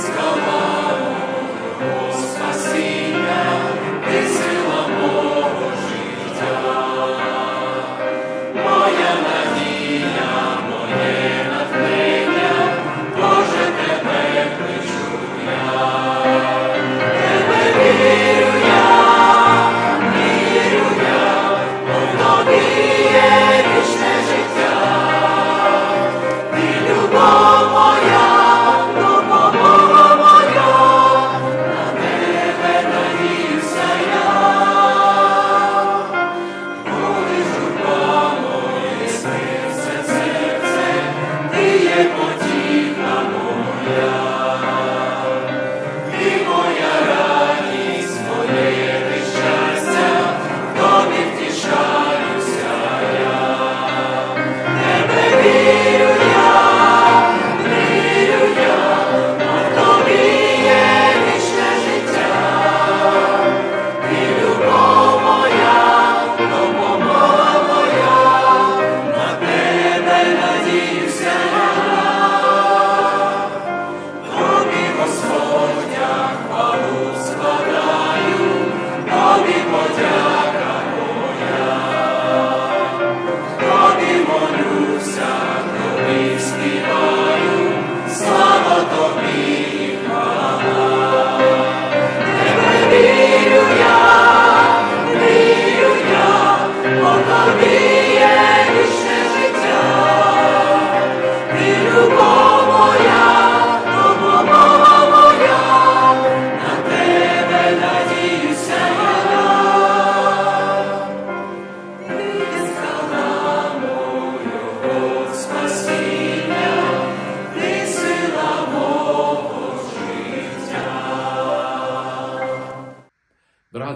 Дорога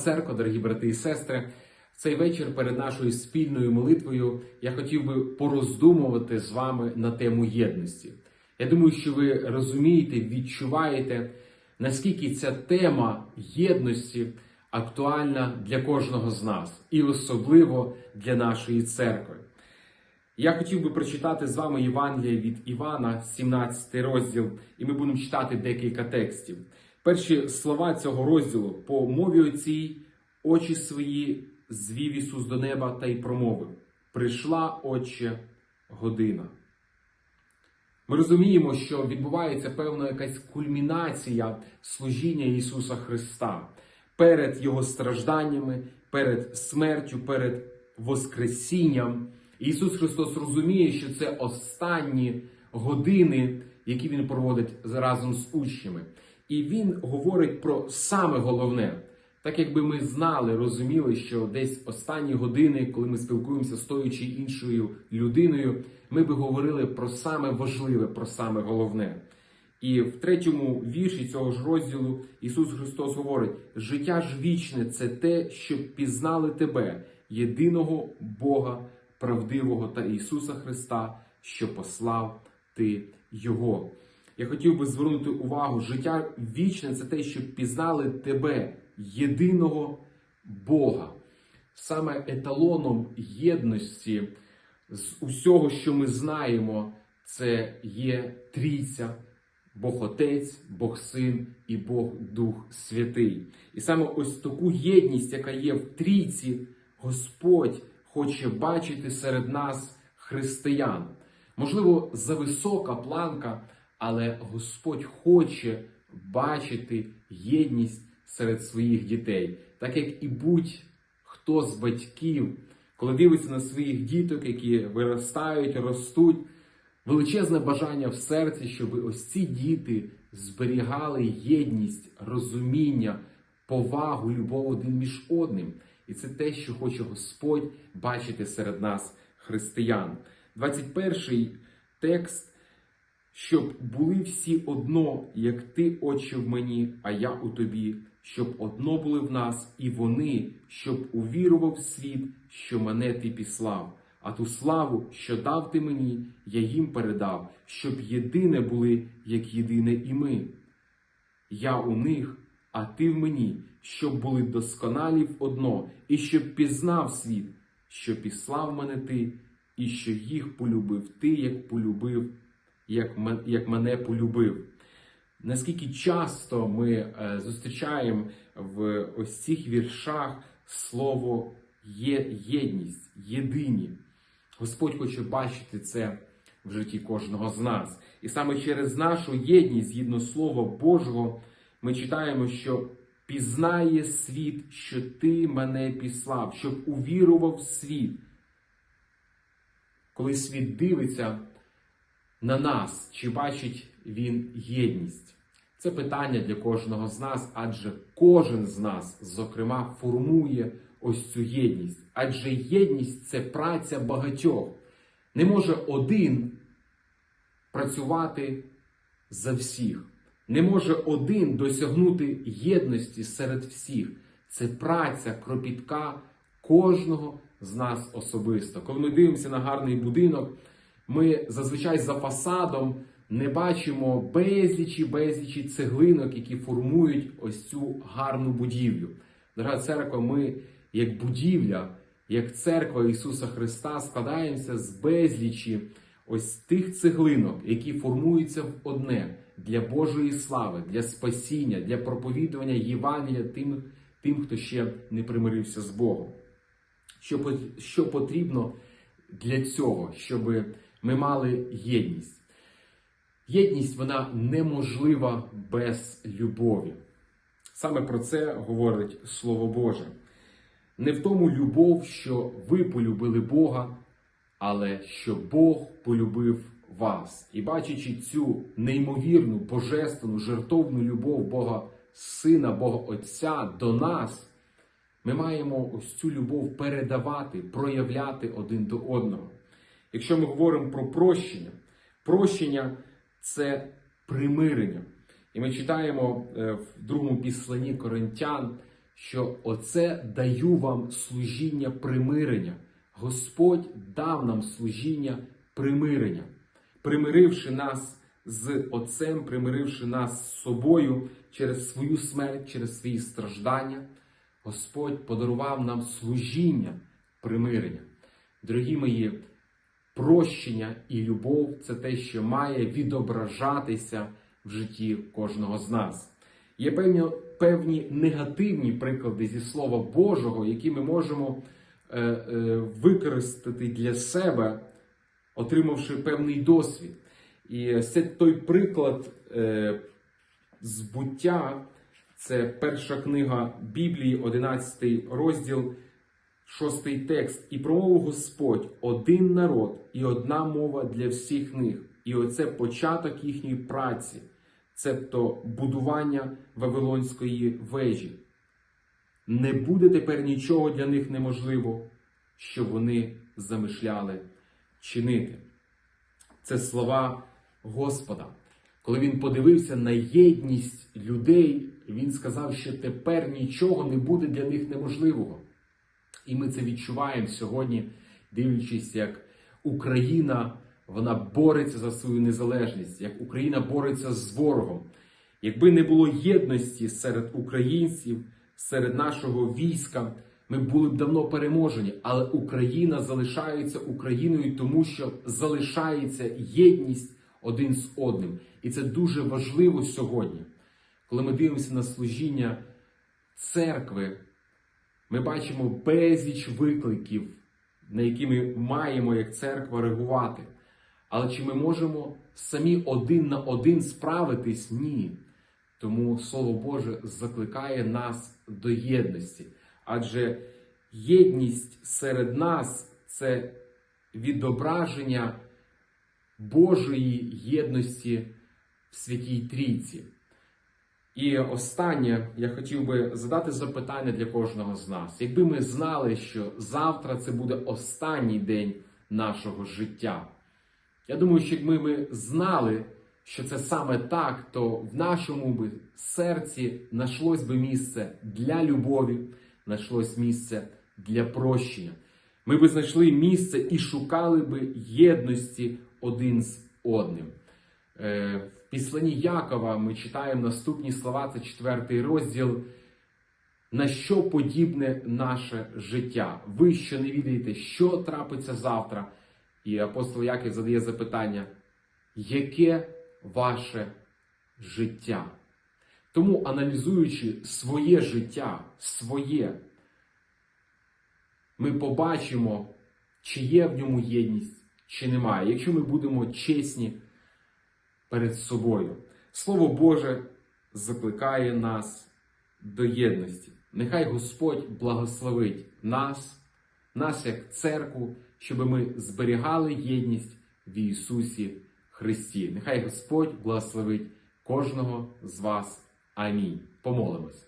церква, дорогі брати і сестри, в цей вечір перед нашою спільною молитвою я хотів би пороздумувати з вами на тему єдності. Я думаю, що ви розумієте, відчуваєте, наскільки ця тема єдності актуальна для кожного з нас, і особливо для нашої церкви. Я хотів би прочитати з вами Євангелія від Івана, 17 розділ, і ми будемо читати декілька текстів. Перші слова цього розділу по мові оцій очі свої звів Ісус до неба та й промовив: Прийшла, Отче, година. Ми розуміємо, що відбувається певна якась кульмінація служіння Ісуса Христа перед Його стражданнями, перед смертю, перед Воскресінням. Ісус Христос розуміє, що це останні години, які Він проводить разом з учнями. І Він говорить про саме головне. Так якби ми знали, розуміли, що десь останні години, коли ми спілкуємося з тою чи іншою людиною, ми би говорили про саме важливе, про саме головне. І в третьому вірші цього ж розділу Ісус Христос говорить: життя ж вічне це те, щоб пізнали тебе, єдиного Бога, правдивого та Ісуса Христа, що послав Ти Його. Я хотів би звернути увагу, життя вічне це те, щоб пізнали тебе, єдиного Бога. Саме еталоном єдності з усього, що ми знаємо, це є трійця, Бог Отець, Бог Син і Бог Дух Святий. І саме ось таку єдність, яка є в трійці, Господь хоче бачити серед нас християн. Можливо, зависока планка, але Господь хоче бачити єдність серед своїх дітей, так як і будь-хто з батьків, коли дивиться на своїх діток, які виростають, ростуть, величезне бажання в серці, щоб ось ці діти зберігали єдність, розуміння, повагу, любов один між одним. І це те, що хоче Господь бачити серед нас, християн. 21 текст. Щоб були всі одно, як ти, Отче, в мені, а я у тобі, щоб одно були в нас, і вони, щоб увірував світ, що мене ти післав. А ту славу, що дав ти мені, я їм передав, щоб єдине були, як єдине і ми. Я у них, а ти в мені, щоб були досконалі в одно, і щоб пізнав світ, що післав мене ти, і що їх полюбив ти, як полюбив, як, як мене полюбив. наскільки часто ми е, зустрічаємо в ось цих віршах слово є єдність, єдині. Господь хоче бачити це в житті кожного з нас. І саме через нашу єдність, згідно Слова Божого, ми читаємо, що пізнає світ, що ти мене післав, щоб увірував світ. Коли світ дивиться на нас, чи бачить він єдність? Це питання для кожного з нас, адже кожен з нас, зокрема, формує ось цю єдність. Адже єдність це праця багатьох. Не може один працювати за всіх. Не може один досягнути єдності серед всіх. Це праця кропітка кожного з нас особисто. Коли ми дивимося на гарний будинок, ми зазвичай за фасадом не бачимо безлічі безлічі цеглинок, які формують ось цю гарну будівлю. Дорога церква, ми, як будівля, як церква Ісуса Христа, складаємося з безлічі ось тих цеглинок, які формуються в одне для Божої слави, для спасіння, для проповідування Євангелія тим, тим, хто ще не примирився з Богом. Що, що потрібно для цього, щоб ми мали єдність? Єдність вона неможлива без любові. Саме про це говорить Слово Боже. Не в тому любов, що ви полюбили Бога, але що Бог полюбив вас. І бачачи цю неймовірну, божественну, жертовну любов Бога Сина, Бога Отця до нас, ми маємо ось цю любов передавати, проявляти один до одного. Якщо ми говоримо про прощення, прощення це примирення. І ми читаємо е, в другому післанні Коринтян, що оце даю вам служіння примирення. Господь дав нам служіння примирення, примиривши нас з Отцем, примиривши нас з собою через свою смерть, через свої страждання. Господь подарував нам служіння примирення. Дорогі мої, прощення і любов це те, що має відображатися в житті кожного з нас. Є певні, певні негативні приклади зі Слова Божого, які ми можемо е, е, використати для себе, отримавши певний досвід. І це той приклад е, збуття, це перша книга Біблії, 11 розділ. Шостий текст. І промовив Господь один народ і одна мова для всіх них. І оце початок їхньої праці, цебто будування Вавилонської вежі. Не буде тепер нічого для них неможливо, що вони замишляли чинити. Це слова Господа. Коли він подивився на єдність людей, він сказав, що тепер нічого не буде для них неможливого. І ми це відчуваємо сьогодні, дивлячись, як Україна вона бореться за свою незалежність, як Україна бореться з ворогом. Якби не було єдності серед українців, серед нашого війська, ми були б давно переможені. Але Україна залишається Україною, тому що залишається єдність один з одним. І це дуже важливо сьогодні, коли ми дивимося на служіння церкви. Ми бачимо безліч викликів, на які ми маємо як церква реагувати. Але чи ми можемо самі один на один справитись? Ні. Тому Слово Боже закликає нас до єдності. Адже єдність серед нас це відображення Божої єдності в Святій Трійці. І останнє я хотів би задати запитання для кожного з нас. Якби ми знали, що завтра це буде останній день нашого життя. Я думаю, що якби ми знали, що це саме так, то в нашому би серці знайшлось би місце для любові, знайшлось місце для прощення. Ми би знайшли місце і шукали би єдності один з одним. В післанні Якова ми читаємо наступні слова, це четвертий розділ. На що подібне наше життя? Ви що не відаєте, що трапиться завтра? І апостол Яків задає запитання: яке ваше життя. Тому, аналізуючи своє життя, своє, ми побачимо, чи є в ньому єдність, чи немає, якщо ми будемо чесні перед собою. Слово Боже закликає нас до єдності. Нехай Господь благословить нас, нас як церкву, щоб ми зберігали єдність в Ісусі Христі. Нехай Господь благословить кожного з вас. Амінь. Помолимось.